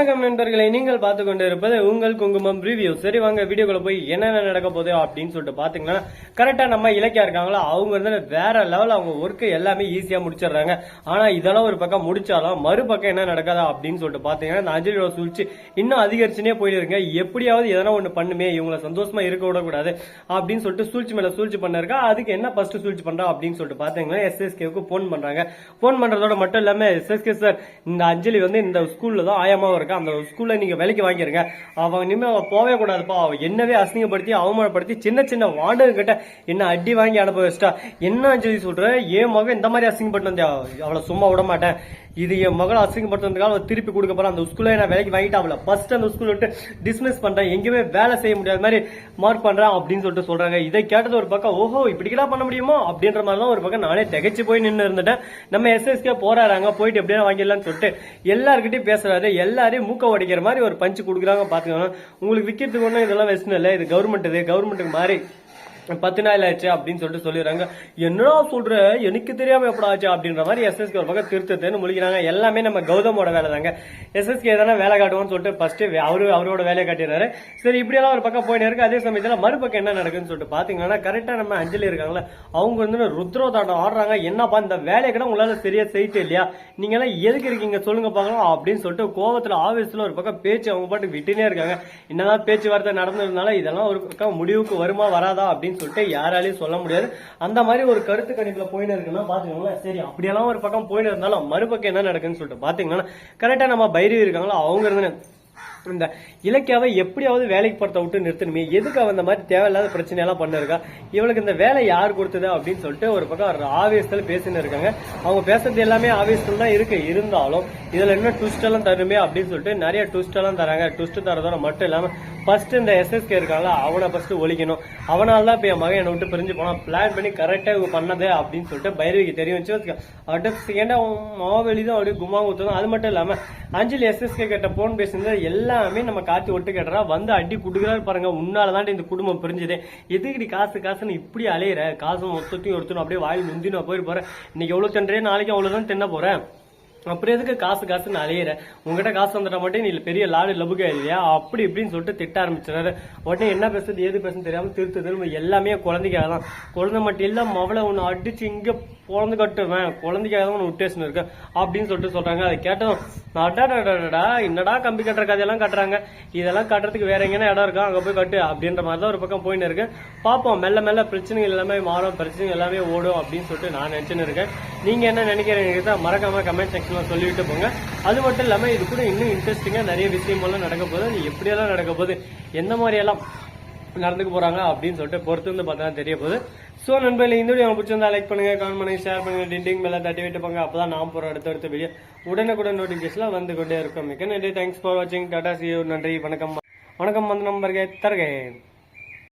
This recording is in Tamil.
வணக்கம் நண்பர்களை நீங்கள் பார்த்து கொண்டு இருப்பது உங்கள் குங்குமம் ரிவ்யூ சரி வாங்க வீடியோக்குள்ள போய் என்னென்ன நடக்க போகுது அப்படின்னு சொல்லிட்டு பாத்தீங்கன்னா கரெக்டா நம்ம இலக்கியா இருக்காங்களோ? அவங்க வந்து வேற லெவல் அவங்க ஒர்க் எல்லாமே ஈஸியா முடிச்சிடுறாங்க. ஆனா இதெல்லாம் ஒரு பக்கம் முடிச்சாலும் மறுபக்கம் என்ன நடக்காதா அப்படின்னு சொல்லிட்டு பாத்தீங்கன்னா இந்த அஞ்சலியோட சூழ்ச்சி இன்னும் அதிகரிச்சுனே போயிருங்க. எப்படியாவது எதனா ஒண்ணு பண்ணுமே இவங்கள சந்தோஷமா இருக்க விடக்கூடாது அப்படின்னு சொல்லிட்டு சூழ்ச்சி மேல சூழ்ச்சி பண்ணிருக்கா. அதுக்கு என்ன ஃபர்ஸ்ட் சூழ்ச்சி பண்றா அப்படின்னு சொல்லிட்டு பாத்தீங்கன்னா எஸ்எஸ்கேவுக்கு போன் பண்றாங்க. போன் பண்றதோட மட்டும் இல்லாம எஸ்எஸ்கே சார் இந்த அஞ்சலி வந்து இந்த ஸ்கூல்ல தான் ஆயமாவும் இருக்கா. அந்த ஸ்கூல்ல நீங்க வேலைக்கு வாங்கிருங்க. அவன் இனிமே அவன் போவே கூடாதுப்பா. அவன் என்னவே அசிங்கப்படுத்தி அவமானப்படுத்தி சின்ன சின்ன வாடகை கிட்ட என்ன அடி வாங்கி அனுப்ப வச்சிட்டா. என்ன சொல்லி சொல்ற? என் மகன் இந்த மாதிரி அசிங்கப்பட்டு வந்தியா? அவளை சும்மா விட மாட்டேன் இது என் மகளை அசிங்கப்படுத்துறதுக்காக திருப்பி கொடுக்க போறேன் அந்த ஸ்கூலில் நான் வேலைக்கு வாங்கிட்டாப்ல ஃபர்ஸ்ட் அந்த ஸ்கூல் விட்டு டிஸ்மிஸ் பண்றேன். எங்கேயுமே வேலை செய்ய முடியாத மாதிரி மார்க் பண்றேன் அப்படின்னு சொல்லிட்டு சொல்றாங்க. இதை கேட்டது ஒரு பக்கம் ஓஹோ இப்படிக்கெல்லாம் பண்ண முடியுமோ? அப்படின்ற மாதிரிலாம் ஒரு பக்கம் நானே திகைச்சு போய் நின்று இருந்துட்டேன். நம்ம எஸ்எஸ்கே போறாங்க போயிட்டு எப்படியா வாங்கிடலாம்னு சொல்லிட்டு எல்லாருக்கிட்டையும் பேசுறாரு. எல்லாரையும் மூக்க உடைக்கிற மாதிரி ஒரு பஞ்சு கொடுக்குறாங்க. பாத்துக்கோங்க. உங்களுக்கு விற்கிறதுக்கு ஒன்றும் இதெல்லாம் வெஸ்ட் இல்லை. இது கவர்மெண்ட் இது. கவர்மெண்ட்டுக்கு மாதிரி பத்து நாள் ஆச்சு அப்படின்னு சொல்லிட்டு சொல்லிடுறாங்க. என்னடா சொல்ற? எனக்கு தெரியாம எப்படா ஆச்சு அப்படின்ற மாதிரி எஸ்எஸ்கே ஒரு பக்கம் திருத்தத்துன்னு முழிக்கிறாங்க. எல்லாமே நம்ம கௌதமோட வேலை தாங்க எஸ்எஸ்கே தானே வேலை காட்டுவோம்னு சொல்லிட்டு ஃபர்ஸ்ட் அவரு அவரோட வேலையை காட்டிடுறாரு. சரி இப்படியெல்லாம் ஒரு பக்கம் போயிட்டு இருக்கு. அதே சமயத்துல மறுபக்கம் என்ன நடக்குதுன்னு சொல்லிட்டு பாத்தீங்கன்னா கரெக்டா நம்ம அஞ்சலி இருக்காங்களா அவங்க வந்து ருத்ரோதாட்டம் ஆடுறாங்க. என்னப்பா இந்த வேலையை கூட உங்களால சரியா செய்யிட்டு இல்லையா? நீங்க எல்லாம் எதுக்கு இருக்கீங்க? சொல்லுங்க பாக்கலாம் அப்படின்னு சொல்லிட்டு கோவத்துல ஆவேசத்துல ஒரு பக்கம் பேச்சு அவங்க பாட்டு விட்டுனே இருக்காங்க. என்னதான் பேச்சுவார்த்தை நடந்திருந்தாலும் இதெல்லாம் ஒரு பக்கம் முடிவுக்கு வருமா வராதா அப்படின்னு சொல்லிட்டு யாராலையும் சொல்ல முடியாது. அந்த மாதிரி ஒரு கருத்து கணிப்புல போயின்னு இருக்குன்னா பாத்துக்கோங்களேன் சரி அப்படியெல்லாம் ஒரு பக்கம் போயின்னு இருந்தாலும் மறுபக்கம் என்ன நடக்குன்னு சொல்லிட்டு பாத்தீங்கன்னா கரெக்டா நம்ம பைரவி இருக்காங்களோ? அவங்க இருந்து இந்த இலக்கியாவை எப்படியாவது வேலைக்கு படுத்த விட்டு நிறுத்தணுமே? எதுக்கு அவன் இந்த மாதிரி தேவையில்லாத பிரச்சனை எல்லாம் பண்ணிருக்கா? இவளுக்கு இந்த வேலை யார் கொடுத்தது அப்படின்னு சொல்லிட்டு ஒரு பக்கம் ஆவேசத்துல பேசின்னு இருக்காங்க. அவங்க பேசுறது எல்லாமே ஆவேசத்துல தான் இருக்கு. இருந்தாலும் இதுல என்ன ட்விஸ்ட் எல்லாம் தருமே அப்படின்னு சொல்லிட்டு நிறைய ட்விஸ்ட் எல்லாம் தராங்க. ட்விஸ்ட் தரதோட மட்டும் இல்லாம ஃபர்ஸ்ட் இந்த எஸ்எஸ்கே இருக்காங்களா அவனை ஃபர்ஸ்ட் ஒழிக்கணும். அவனால தான் இப்ப என் மகன் என்னை விட்டு பிரிஞ்சு போனான். பிளான் பண்ணி கரெக்டா இவங்க பண்ணது அப்படின்னு சொல்லிட்டு பைரவிக்கு தெரியும். வச்சு அவன் அடுத்த செகண்டா மாவெளி தான் அப்படியே குமா ஊத்தும் அது மட்டும் இல்லாம அஞ்சலி எஸ்எஸ்கே கிட்ட போன் பேசுனது எல்லாமே நம்ம காத்தி ஒட்டு கேட்டுறா வந்து அடி கொடுக்குறாரு பாருங்க. உன்னாலதான் இந்த குடும்பம் பிரிஞ்சது. எதுக்கு நீ காசு காசுன்னு இப்படி அலையிற? காசு மொத்தத்தையும் எடுத்துணும் அப்படியே வாயில் முந்தினா நான் போயிட்டு போறேன் இன்னைக்கு எவ்வளவு தின்றே நாளைக்கு அவ்வளவுதான் தின்ன போறேன். அப்புறம் எதுக்கு காசு காசுன்னு அலையிற? உங்ககிட்ட காசு வந்துட்டா மட்டும் நீ பெரிய லாடு லபுகா இல்லையா? அப்படி இப்படின்னு சொல்லிட்டு திட்ட ஆரம்பிச்சிடாரு உடனே என்ன பேசுறது ஏது பேசுறது தெரியாம திருத்து திரும்ப எல்லாமே குழந்தைக்காக தான் குழந்தை மட்டும் இல்ல மவளை உன்னை அடிச்சு இங்க குழந்தை கட்டுவேன். குழந்தைக்காக தான் உட்டேஷன் விட்டேஷன் இருக்கு. அப்படின்னு சொல்லிட்டு சொல்றாங்க. அதை கேட்டதும் அடாடா என்னடா கம்பி கட்டுற கதையெல்லாம் கட்டுறாங்க? இதெல்லாம் கட்டுறதுக்கு வேற எங்கேனா இடம் இருக்கா? அங்க போய் கட்டு. அப்படின்ற மாதிரி தான் ஒரு பக்கம் போயின்னு இருக்கு. பாப்போம் மெல்ல மெல்ல பிரச்சனைகள் எல்லாமே மாறும். பிரச்சனைகள் எல்லாமே ஓடும் அப்படின்னு சொல்லிட்டு நான் நினைச்சுன்னு இருக்கேன். நீங்க என்ன நினைக்கிறீங்க மறக்காம கமெண்ட் செக்ஷன்ல சொல்லிவிட்டு போங்க. அது மட்டும் இல்லாமல் இது கூட இன்னும் இன்ட்ரெஸ்டிங்காக நிறைய விஷயமெல்லாம் நடக்க போகுது. அது எப்படியெல்லாம் நடக்க போகுது? எந்த மாதிரியெல்லாம் நடந்துக்க அப்படின்னு சொல்லிட்டு பொறுத்து வந்து பார்த்தா தெரிய போகுது. ஸோ நண்பர்கள் இந்த வீடியோ பிடிச்சிருந்தா லைக் பண்ணுங்க கமெண்ட் பண்ணுங்க ஷேர் பண்ணுங்க டிண்டிங் மேலே தட்டி விட்டு போங்க. அப்பதான் நான் போகிற அடுத்த அடுத்த வீடியோ உடனுக்குடன் நோட்டிஃபிகேஷனில் வந்து கொண்டே இருக்கும். மிக்க நன்றி. தேங்க்ஸ் ஃபார் வாட்சிங் டாடா சி நன்றி. வணக்கம். வணக்கம் வந்து நம்பருக்கு தருகேன்